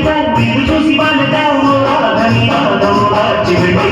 కూర్చుని ఎదా వీరు చూసి వాళ్ళదా ఓ రాధని రాధో రాజ్యమండి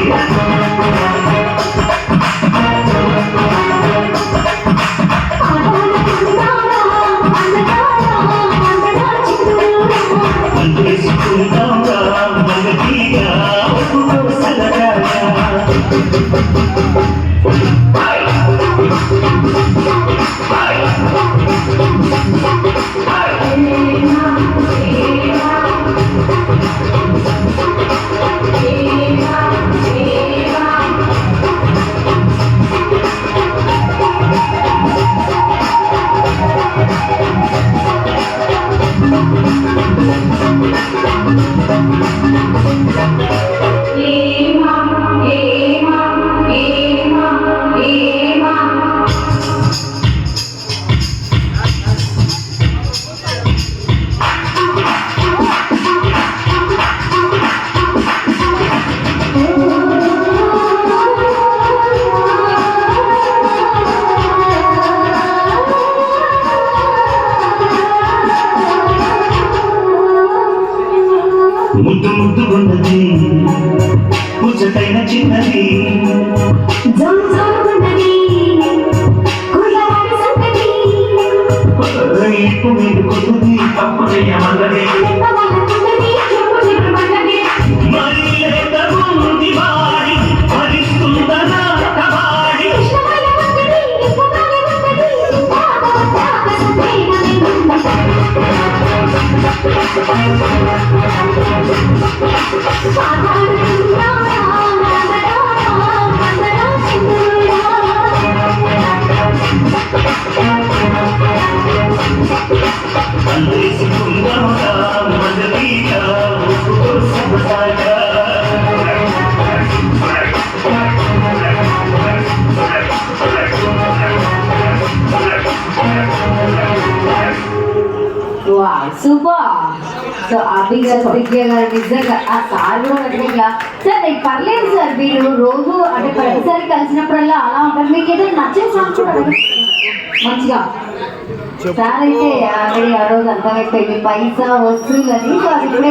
ముద్దు ముద్దు ఉన్నది ముచ్చటైన చిన్నది. ఇప్పు మీద కొద్ది తప్పు చేయమన్నది Wow, super! So Abhi garu garu నిజంగా ఆ సార్ కూడా నిజంగా సార్ నీకు పర్లేదు సార్ మీరు రోజు అంటే ప్రతిసారి కలిసినప్పుడల్లా అలా ఉంటారు. మీకు ఏదైనా నచ్చిన సాంగ్ కూడా మంచిగా. సార్ అయితే ఆల్రెడీ ఆ రోజు అర్థమైపోయింది పైసా వస్తువులని సో అది ఇప్పుడే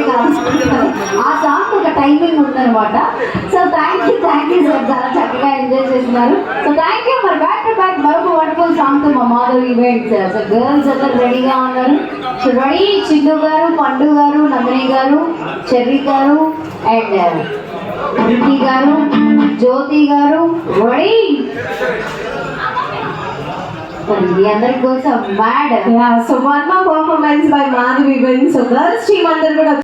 ఆ సాంగ్ ఒక టైమింగ్ ఉందన్నమాట. So thank you thank you sir చాలా చక్కగా ఎంజాయ్ చేస్తున్నారు. సో థ్యాంక్ యూ మరి బ్యాక్ టు బ్యాక్ మరొక వండర్ఫుల్ సాంగ్తో మా Madhav event sir so girls అందరు రెడీగా ఉన్నారు. సో రెడీ చిందు గారు పండు గారు నందిని గారు చెర్రీ గారు అండ్ uh, రితి గారు జ్యోతి గారు రెడీ అందరి కోసం mad Yeah, so one more performance by Madhavi Win. So girls team అందరు కూడా